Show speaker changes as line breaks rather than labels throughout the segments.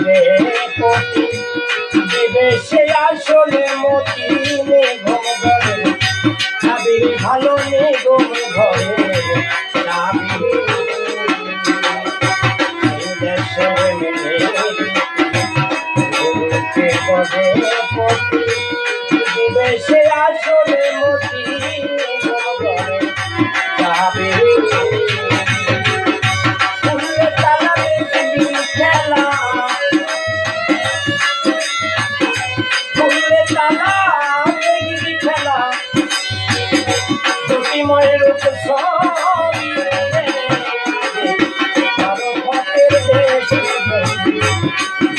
হবে বিদেশে আসলে মতি ভালো নিগম ঘরে। দেশে পদে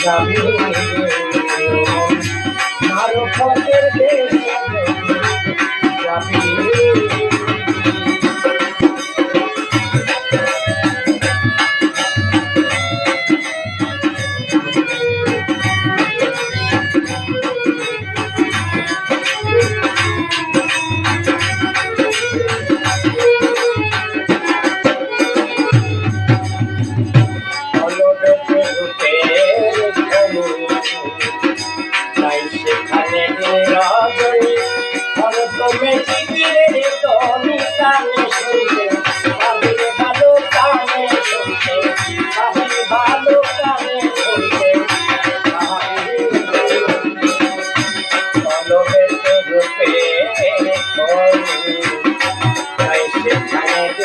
যাবে। নারপথের দেশ যাবে।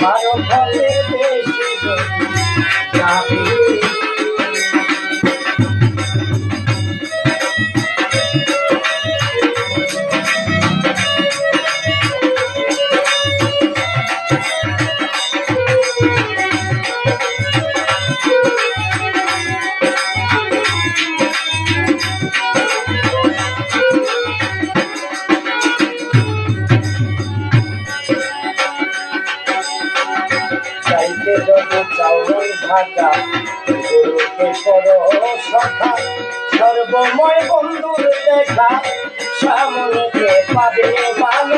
I don't tell. ঢাকা সর্বময় বন্ধুর দেখা। সামনে পাবে ভালো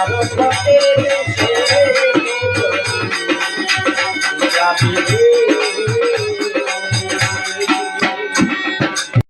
I Thank you.